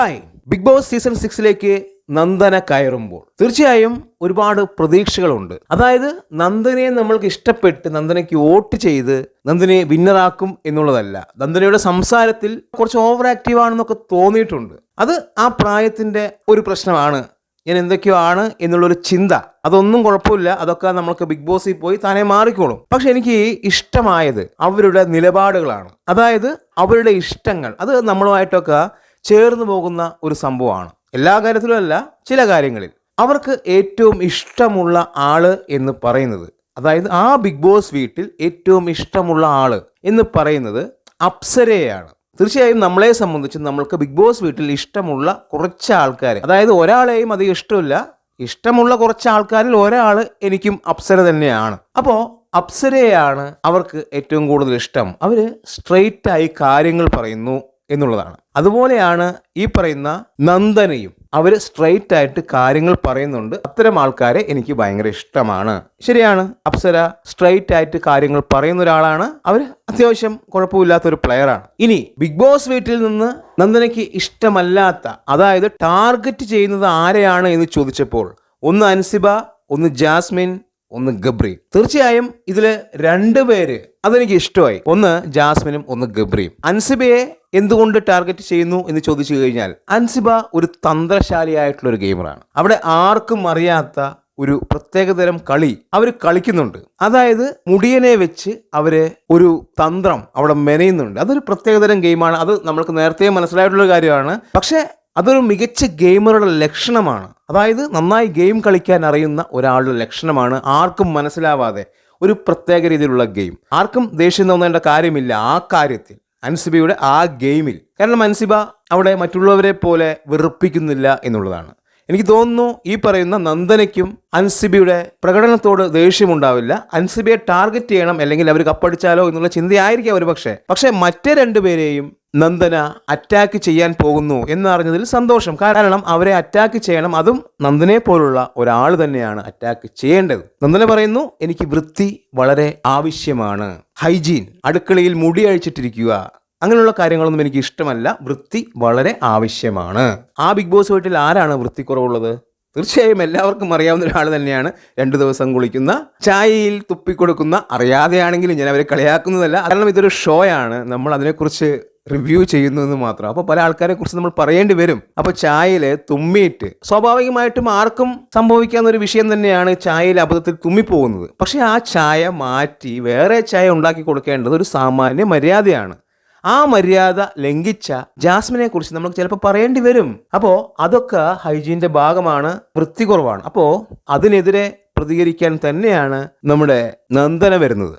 Hi big boss season സിക്സിലേക്ക് നന്ദന കയറുമ്പോൾ തീർച്ചയായും ഒരുപാട് പ്രതീക്ഷകളുണ്ട്. അതായത് നന്ദനെ നമ്മൾക്ക് ഇഷ്ടപ്പെട്ട് നന്ദനയ്ക്ക് വോട്ട് ചെയ്ത് നന്ദനെ വിന്നറാക്കും എന്നുള്ളതല്ല. നന്ദനയുടെ സംസാരത്തിൽ കുറച്ച് ഓവർ ആക്റ്റീവ് ആണെന്നൊക്കെ തോന്നിയിട്ടുണ്ട്. അത് ആ പ്രായത്തിന്റെ ഒരു പ്രശ്നമാണ്. ഞാൻ എന്തൊക്കെയോ ആണ് എന്നുള്ളൊരു ചിന്ത. അതൊന്നും കുഴപ്പമില്ല. അതൊക്കെ നമ്മൾക്ക് ബിഗ് ബോസിൽ പോയി താനെ മാറിക്കോളും. പക്ഷെ എനിക്ക് ഇഷ്ടമായത് അവരുടെ നിലപാടുകളാണ്. അതായത് അവരുടെ ഇഷ്ടങ്ങൾ. അത് നമ്മളുമായിട്ടൊക്കെ ചേർന്ന് പോകുന്ന ഒരു സംഭവമാണ്. എല്ലാ കാര്യത്തിലും അല്ല ചില കാര്യങ്ങളിൽ. അവർക്ക് ഏറ്റവും ഇഷ്ടമുള്ള ആൾ എന്ന് പറയുന്നത് അതായത് ആ ബിഗ് ബോസ് വീട്ടിൽ ഏറ്റവും ഇഷ്ടമുള്ള ആൾ എന്ന് പറയുന്നത് അപ്സരയാണ്. തീർച്ചയായും നമ്മളെ സംബന്ധിച്ച് നമ്മൾക്ക് ബിഗ് ബോസ് വീട്ടിൽ ഇഷ്ടമുള്ള കുറച്ച് ആൾക്കാർ അതായത് ഒരാളെയും അധികം ഇഷ്ടമില്ല ഇഷ്ടമുള്ള കുറച്ച് ആൾക്കാരിൽ ഒരാൾ എനിക്കും അപ്സര തന്നെയാണ്. അപ്പോൾ അപ്സരയാണ് അവർക്ക് ഏറ്റവും കൂടുതൽ ഇഷ്ടം. അവർ സ്ട്രെയിറ്റായി കാര്യങ്ങൾ പറയുന്നു എന്നുള്ളതാണ്. അതുപോലെയാണ് ഈ പറയുന്ന നന്ദനയും. അവർ സ്ട്രെയിറ്റ് ആയിട്ട് കാര്യങ്ങൾ പറയുന്നുണ്ട്. അത്തരം ആൾക്കാരെ എനിക്ക് ഭയങ്കര ഇഷ്ടമാണ്. ശരിയാണ്. അപ്സര സ്ട്രെയിറ്റ് ആയിട്ട് കാര്യങ്ങൾ പറയുന്ന ഒരാളാണ്. അവർ അത്യാവശ്യം കുഴപ്പമില്ലാത്ത ഒരു പ്ലെയറാണ് ഇനി ബിഗ് ബോസ് വീട്ടിൽ നിന്ന് നന്ദനയ്ക്ക് ഇഷ്ടമല്ലാത്ത അതായത് ടാർഗറ്റ് ചെയ്യുന്നത് ആരെയാണ് എന്ന് ചോദിച്ചപ്പോൾ ഒന്ന് അൻസിബ ഒന്ന് ജാസ്മിൻ ഒന്ന് ഗബ്രി. തീർച്ചയായും ഇതിൽ രണ്ടുപേര് അതെനിക്ക് ഇഷ്ടമായി. ഒന്ന് ജാസ്മിനും ഒന്ന് ഗബ്രിയും. അൻസിബയെ എന്തുകൊണ്ട് ടാർഗറ്റ് ചെയ്യുന്നു എന്ന് ചോദിച്ചു കഴിഞ്ഞാൽ അൻസിബ ഒരു തന്ത്രശാലിയായിട്ടുള്ള ഒരു ഗെയിമറാണ് അവിടെ ആർക്കും അറിയാത്ത ഒരു പ്രത്യേകതരം കളി അവർ കളിക്കുന്നുണ്ട്. അതായത് മുടിയനെ വെച്ച് അവരെ ഒരു തന്ത്രം അവിടെ മെനയുന്നുണ്ട്. അതൊരു പ്രത്യേകതരം ഗെയിമാണ് അത് നമ്മൾക്ക് നേരത്തെ മനസ്സിലായിട്ടുള്ള കാര്യമാണ്. പക്ഷേ അതൊരു മികച്ച ഗെയിമറുടെ ലക്ഷണമാണ്. അതായത് നന്നായി ഗെയിം കളിക്കാൻ അറിയുന്ന ഒരാളുടെ ലക്ഷണമാണ് ആർക്കും മനസ്സിലാവാതെ ഒരു പ്രത്യേക രീതിയിലുള്ള ഗെയിം ആർക്കും ദേഷ്യം തോന്നേണ്ട കാര്യമില്ല ആ കാര്യത്തിൽ. അൻസിബയുടെ ആ ഗെയിമിൽ. കാരണം അൻസിബ അവിടെ മറ്റുള്ളവരെ പോലെ വെറുപ്പിക്കുന്നില്ല എന്നുള്ളതാണ്. എനിക്ക് തോന്നുന്നു ഈ പറയുന്ന നന്ദനയ്ക്കും അൻസിബിയുടെ പ്രകടനത്തോട് ദേഷ്യമുണ്ടാവില്ല. അൻസിബിയെ ടാർഗറ്റ് ചെയ്യണം അല്ലെങ്കിൽ അവർ കപ്പടിച്ചാലോ എന്നുള്ള ചിന്തയായിരിക്കാം ഒരു പക്ഷേ പക്ഷേ മറ്റേ രണ്ടുപേരെയും നന്ദന അറ്റാക്ക് ചെയ്യാൻ പോകുന്നു എന്നറിഞ്ഞതിൽ സന്തോഷം. കാരണം അവരെ അറ്റാക്ക് ചെയ്യണം. അതും നന്ദനെ പോലുള്ള ഒരാൾ തന്നെയാണ് അറ്റാക്ക് ചെയ്യേണ്ടത്. നന്ദന പറയുന്നു എനിക്ക് വൃത്തി വളരെ ആവശ്യമാണ്. ഹൈജീൻ അടുക്കളയിൽ മുടി അഴിച്ചിട്ടിരിക്കുക. അങ്ങനെയുള്ള കാര്യങ്ങളൊന്നും എനിക്ക് ഇഷ്ടമല്ല. വൃത്തി വളരെ ആവശ്യമാണ്. ആ ബിഗ് ബോസ് വീട്ടിൽ ആരാണ് വൃത്തിക്കുറവുള്ളത് തീർച്ചയായും എല്ലാവർക്കും അറിയാവുന്ന ഒരാൾ തന്നെയാണ് രണ്ടു ദിവസം കുളിക്കുന്ന ചായയിൽ തുപ്പിക്കൊടുക്കുന്ന അറിയാതെയാണെങ്കിലും ഞാൻ അവരെ കളിയാക്കുന്നതല്ല. കാരണം ഇതൊരു ഷോയാണ് നമ്മൾ അതിനെക്കുറിച്ച് റിവ്യൂ ചെയ്യുന്നു എന്ന് മാത്രം. അപ്പോൾ പല ആൾക്കാരെ കുറിച്ച് നമ്മൾ പറയേണ്ടി വരും. അപ്പോൾ ചായയിൽ തുമ്മിയിട്ട് സ്വാഭാവികമായിട്ടും ആർക്കും സംഭവിക്കാവുന്ന ഒരു വിഷയം തന്നെയാണ് ചായയിൽ അബദ്ധത്തിൽ തുമ്മിപ്പോകുന്നത്. പക്ഷേ ആ ചായ മാറ്റി വേറെ ചായ ഉണ്ടാക്കി കൊടുക്കേണ്ടത് ഒരു സാമാന്യ മര്യാദയാണ്. ആ മര്യാദ ലംഘിച്ച ജാസ്മിനെ കുറിച്ച് നമുക്ക് ചിലപ്പോൾ പറയേണ്ടി വരും. അപ്പോൾ അതൊക്കെ ഹൈജീന്റെ ഭാഗമാണ് വൃത്തി കുറവാണ് അപ്പോൾ അതിനെതിരെ പ്രതികരിക്കാൻ തന്നെയാണ് നമ്മുടെ നന്ദന വരുന്നത്.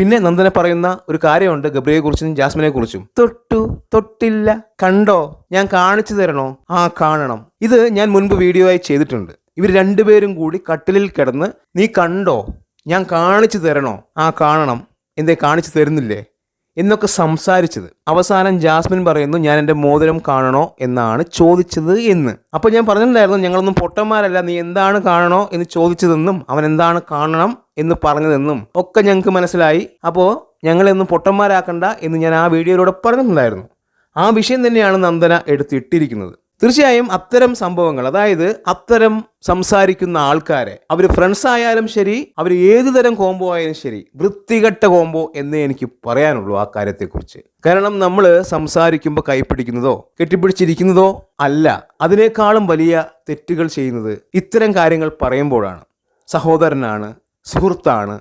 പിന്നെ നന്ദന പറയുന്ന ഒരു കാര്യമുണ്ട് ഗബ്രിയെ കുറിച്ചും ജാസ്മിനെ കുറിച്ചും തൊട്ടു തൊട്ടില്ല. കണ്ടോ? ഞാൻ കാണിച്ചു തരണോ? ആ കാണണം. ഇത് ഞാൻ മുൻപ് വീഡിയോ ആയി ചെയ്തിട്ടുണ്ട്. ഇവർ രണ്ടുപേരും കൂടി കട്ടിലിൽ കിടന്ന് നീ കണ്ടോ? ഞാൻ കാണിച്ചു തരണോ? ആ കാണണം. എന്തേ കാണിച്ചു തരുന്നില്ലേ? എന്നൊക്കെ സംസാരിച്ചത്. അവസാനം ജാസ്മിൻ പറയുന്നു ഞാൻ എന്റെ മോതിരം കാണണോ? എന്നാണ് ചോദിച്ചത് എന്ന്. അപ്പോൾ ഞാൻ പറഞ്ഞിട്ടുണ്ടായിരുന്നു ഞങ്ങളൊന്നും പൊട്ടന്മാരല്ല നീ എന്താണ് കാണണോ? എന്ന് ചോദിച്ചതെന്നും അവൻ എന്താണ് കാണണം? എന്ന് പറഞ്ഞതെന്നും ഒക്കെ ഞങ്ങൾക്ക് മനസ്സിലായി. അപ്പോൾ ഞങ്ങളെയൊന്നും പൊട്ടന്മാരാക്കണ്ട എന്ന് ഞാൻ ആ വീഡിയോയിലൂടെ പറഞ്ഞിട്ടുണ്ടായിരുന്നു. ആ വിഷയം തന്നെയാണ് നന്ദന എടുത്തിട്ടിരിക്കുന്നത്. തീർച്ചയായും അത്തരം സംഭവങ്ങൾ അതായത് അത്തരം സംസാരിക്കുന്ന ആൾക്കാരെ അവർ ഫ്രണ്ട്സ് ആയാലും ശരി അവർ ഏത് തരം കോംബോ ആയാലും ശരി വൃത്തികെട്ട കോംബോ എന്നേ എനിക്ക് പറയാനുള്ളൂ ആ കാര്യത്തെക്കുറിച്ച്. കാരണം നമ്മൾ സംസാരിക്കുമ്പോൾ കൈപ്പിടിക്കുന്നതോ കെട്ടിപ്പിടിച്ചിരിക്കുന്നതോ അല്ല അതിനേക്കാളും വലിയ തെറ്റുകൾ ചെയ്യുന്നത് ഇത്തരം കാര്യങ്ങൾ പറയുമ്പോഴാണ്. സഹോദരനാണ് സുഹൃത്താണ്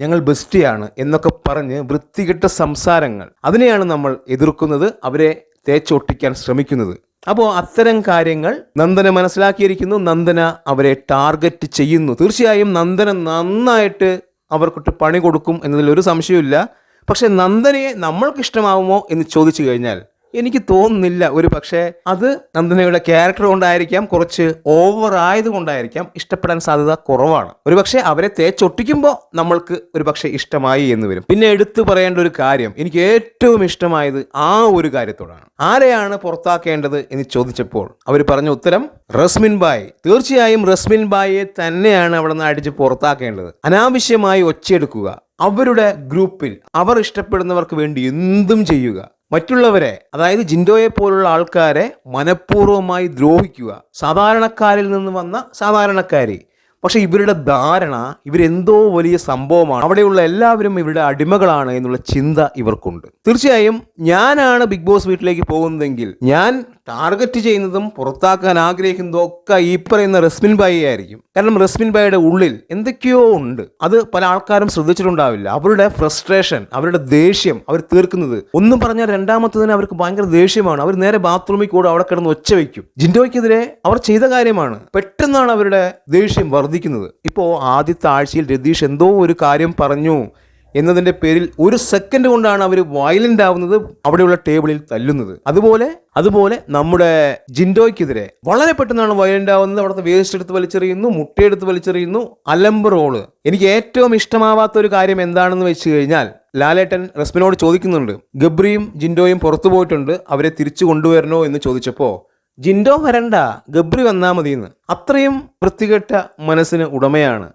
ഞങ്ങൾ ബെസ്റ്റിയാണ് എന്നൊക്കെ പറഞ്ഞ് വൃത്തികെട്ട സംസാരങ്ങൾ അതിനെയാണ് നമ്മൾ എതിർക്കുന്നത് അവരെ തേച്ചൊട്ടിക്കാൻ ശ്രമിക്കുന്നത്. അപ്പോൾ അത്തരം കാര്യങ്ങൾ നന്ദന മനസ്സിലാക്കിയിരിക്കുന്നു. നന്ദന അവരെ ടാർഗറ്റ് ചെയ്യുന്നു. തീർച്ചയായും നന്ദന നന്നായിട്ട് അവർക്കൊട്ട് പണി കൊടുക്കും എന്നതിൽ ഒരു സംശയമില്ല പക്ഷെ നന്ദനയെ നമ്മൾക്ക് ഇഷ്ടമാവുമോ എന്ന് ചോദിച്ചു കഴിഞ്ഞാൽ എനിക്ക് തോന്നുന്നില്ല. ഒരു പക്ഷേ അത് നന്ദനയുടെ ക്യാരക്ടർ കൊണ്ടായിരിക്കാം കുറച്ച് ഓവർ ആയതുകൊണ്ടായിരിക്കാം ഇഷ്ടപ്പെടാൻ സാധ്യത കുറവാണ്. ഒരു അവരെ തേച്ചൊട്ടിക്കുമ്പോൾ നമ്മൾക്ക് ഒരു പക്ഷേ ഇഷ്ടമായി എന്ന് വരും. പിന്നെ എടുത്തു പറയേണ്ട ഒരു കാര്യം എനിക്ക് ഏറ്റവും ഇഷ്ടമായത് ആ ഒരു കാര്യത്തോടാണ്. ആരെയാണ് പുറത്താക്കേണ്ടത് എന്ന് ചോദിച്ചപ്പോൾ അവർ പറഞ്ഞ ഉത്തരം റസ്മിൻ ബായ്. തീർച്ചയായും റസ്മിൻ ബായിയെ തന്നെയാണ് അവിടെ നിന്ന് അടിച്ച് പുറത്താക്കേണ്ടത്. അനാവശ്യമായി ഒച്ചയെടുക്കുക അവരുടെ ഗ്രൂപ്പിൽ അവർ ഇഷ്ടപ്പെടുന്നവർക്ക് വേണ്ടി എന്തും ചെയ്യുക മറ്റുള്ളവരെ അതായത് ജിൻഡോയെ പോലുള്ള ആൾക്കാരെ മനഃപൂർവമായി ദ്രോഹിക്കുക. സാധാരണക്കാരിൽ നിന്ന് വന്ന സാധാരണക്കാരി. പക്ഷെ ഇവരുടെ ധാരണ ഇവരെന്തോ വലിയ സംഭവമാണ്. അവിടെയുള്ള എല്ലാവരും ഇവരുടെ അടിമകളാണ് എന്നുള്ള ചിന്ത ഇവർക്കുണ്ട്. തീർച്ചയായും ഞാനാണ് ബിഗ് ബോസ് വീട്ടിലേക്ക് പോകുന്നതെങ്കിൽ ഞാൻ ടാർഗറ്റ് ചെയ്യുന്നതും പുറത്താക്കാൻ ആഗ്രഹിക്കുന്നതും ഒക്കെ ഈ പറയുന്ന റസ്മിൻ ബായി ആയിരിക്കും. കാരണം റസ്മിൻ ബായിയുടെ ഉള്ളിൽ എന്തൊക്കെയോ ഉണ്ട്. അത് പല ആൾക്കാരും ശ്രദ്ധിച്ചിട്ടുണ്ടാവില്ല. അവരുടെ ഫ്രസ്ട്രേഷൻ അവരുടെ ദേഷ്യം അവർ തീർക്കുന്നത്. ഒന്നും പറഞ്ഞാൽ രണ്ടാമത്തതിന് അവർക്ക് ഭയങ്കര ദേഷ്യമാണ്. അവർ നേരെ ബാത്റൂമിൽ കൂടെ അവിടെ കിടന്ന് ഒച്ച വയ്ക്കും ജിൻഡോയ്ക്കെതിരെ അവർ ചെയ്ത കാര്യമാണ്. പെട്ടെന്നാണ് അവരുടെ ദേഷ്യം വർദ്ധിക്കുന്നത്. ഇപ്പോൾ ആദ്യത്തെ ആഴ്ചയിൽ രതീഷ് എന്തോ ഒരു കാര്യം പറഞ്ഞു. എന്നതിന്റെ പേരിൽ ഒരു സെക്കൻഡ് കൊണ്ടാണ് അവർ വയലന്റ് ആവുന്നത് അവിടെയുള്ള ടേബിളിൽ തല്ലുന്നത്. അതുപോലെ അതുപോലെ നമ്മുടെ ജിൻഡോയ്ക്കെതിരെ വളരെ പെട്ടെന്നാണ് വയലന്റ് ആവുന്നത്. അവിടുത്തെ വേസ്റ്റ് എടുത്ത് വലിച്ചെറിയുന്നു മുട്ടയെടുത്ത് വലിച്ചെറിയുന്നു അലമ്പ് റോൾ എനിക്ക് ഏറ്റവും ഇഷ്ടമാവാത്ത ഒരു കാര്യം എന്താണെന്ന് വെച്ച് കഴിഞ്ഞാൽ ലാലേട്ടൻ റസ്മിനോട് ചോദിക്കുന്നുണ്ട്. ഗബ്രിയും ജിൻഡോയും പുറത്തു പോയിട്ടുണ്ട്. അവരെ തിരിച്ചു കൊണ്ടുവരണോ എന്ന് ചോദിച്ചപ്പോൾ ജിൻഡോ വരണ്ട ഗബ്രി വന്നാൽ മതിയെന്ന്. അത്രയും വൃത്തികെട്ട മനസ്സിന് ഉടമയാണ്.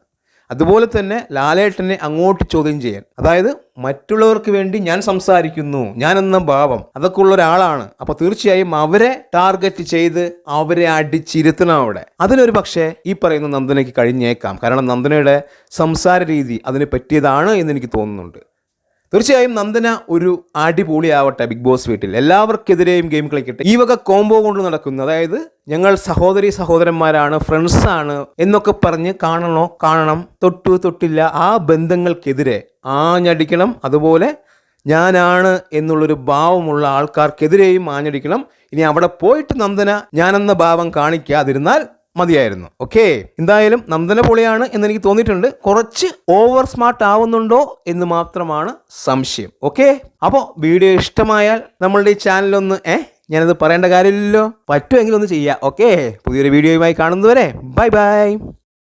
അതുപോലെ തന്നെ ലാലേട്ടനെ അങ്ങോട്ട് ചോദ്യം ചെയ്യാൻ. അതായത് മറ്റുള്ളവർക്ക് വേണ്ടി ഞാൻ സംസാരിക്കുന്നു ഞാൻ എന്ന ഭാവം അതൊക്കെ ഉള്ള ഒരാളാണ്. അപ്പൊ തീർച്ചയായും അവരെ ടാർഗറ്റ് ചെയ്ത് അവരെ അടിച്ചിരുത്തണം അവിടെ. അതിനൊരു പക്ഷേ ഈ പറയുന്ന നന്ദനയ്ക്ക് കഴിഞ്ഞേക്കാം. കാരണം നന്ദനയുടെ സംസാര രീതി അതിന് പറ്റിയതാണ് എന്ന് എനിക്ക് തോന്നുന്നുണ്ട്. തീർച്ചയായും നന്ദന ഒരു അടിപൊളിയാവട്ടെ ബിഗ് ബോസ് വീട്ടിൽ. എല്ലാവർക്കെതിരെയും ഗെയിം കളിക്കട്ടെ ഈ വക കോംബോ കൊണ്ട് നടക്കുന്നു. അതായത് ഞങ്ങൾ സഹോദരി സഹോദരന്മാരാണ് ഫ്രണ്ട്സാണ് എന്നൊക്കെ പറഞ്ഞ് കാണണോ കാണണം. തൊട്ടു തൊട്ടില്ല ആ ബന്ധങ്ങൾക്കെതിരെ ആഞ്ഞടിക്കണം. അതുപോലെ ഞാനാണ് എന്നുള്ളൊരു ഭാവമുള്ള ആൾക്കാർക്കെതിരെയും ആഞ്ഞടിക്കണം. ഇനി അവിടെ പോയിട്ട് നന്ദന ഞാനെന്ന ഭാവം കാണിക്കാതിരുന്നാൽ മതിയായിരുന്നു. ഓക്കെ എന്തായാലും നന്ദന പൊളിയാണ് എന്ന് എനിക്ക് തോന്നിയിട്ടുണ്ട്. കുറച്ച് ഓവർ സ്മാർട്ട് ആവുന്നുണ്ടോ എന്ന് മാത്രമാണ് സംശയം. ഓക്കെ അപ്പോൾ വീഡിയോ ഇഷ്ടമായാൽ നമ്മളുടെ ഈ ചാനലൊന്ന് ഏ? ഞാനത് പറയേണ്ട കാര്യമില്ലല്ലോ. പറ്റുമെങ്കിൽ ഒന്ന് ചെയ്യാം. ഓക്കെ പുതിയൊരു വീഡിയോയുമായി കാണുന്നതുവരെ. Bye bye